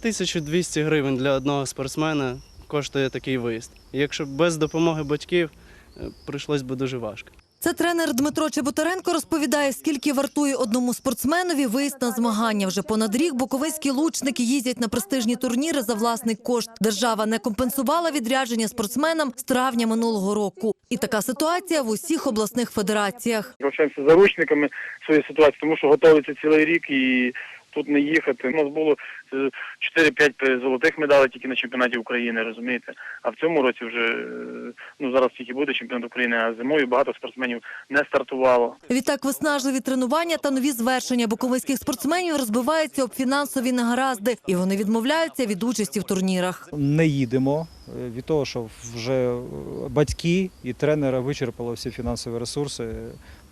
1200 гривень для одного спортсмена коштує такий виїзд. Якщо без допомоги батьків, е, прийшлось би дуже важко. Це тренер Дмитро Чеботаренко розповідає, скільки вартує одному спортсменові виїзд на змагання. Вже понад рік буковиські лучники їздять на престижні турніри за власний кошт. Держава не компенсувала відрядження спортсменам з травня минулого року. І така ситуація в усіх обласних федераціях. Навчаємося заручниками своєї ситуації, тому що готується цілий рік і тут не їхати. У нас було е, 4-5 золотих медалей тільки на чемпіонаті України, розумієте? А в цьому році вже е, ну зараз тільки буде чемпіонат України, а зимою багато спортсменів не стартувало. Відтак виснажливі тренування та нові звершення буковиських спортсменів розбиваються об фінансові негаразди, і вони відмовляються від участі в турнірах. не їдемо е, від того, що вже е, батьки і тренера вичерпали всі фінансові ресурси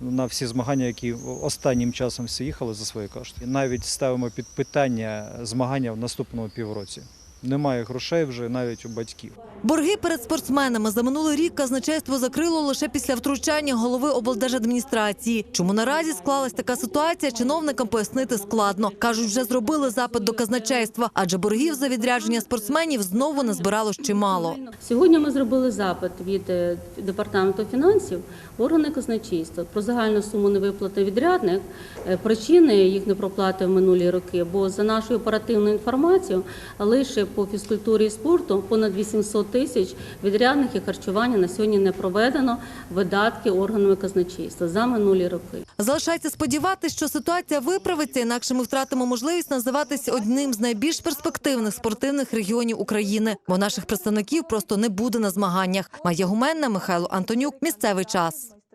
на всі змагання, які останнім часом всі їхали за свої кошти. І Навіть ставимо під питання змагання в наступному півроці. Немає грошей вже навіть у батьків. Борги перед спортсменами за минулий рік казначейство закрило лише після втручання голови облдержадміністрації. Чому наразі склалась така ситуація, чиновникам пояснити складно. кажуть, вже зробили запит до казначейства, адже боргів за відрядження спортсменів знову назбиралось чимало. Сьогодні ми зробили запит від е, департаменту фінансів в органи казначейства про загальну суму невиплати відрядних, е, причини їх непроплати в минулі роки. Бо за нашою оперативною інформацією, лише по фізкультурі і спорту понад 800 тисяч відрядних і харчування на сьогодні не проведено видатки органами казначейства за минулі роки. Залишається сподіватися, що ситуація виправиться, інакше ми втратимо можливість називатися одним з найбільш перспективних спортивних регіонів України, бо наших представників просто не буде на змаганнях. Майя Гуменна, Михайло Антонюк. Місцевий час.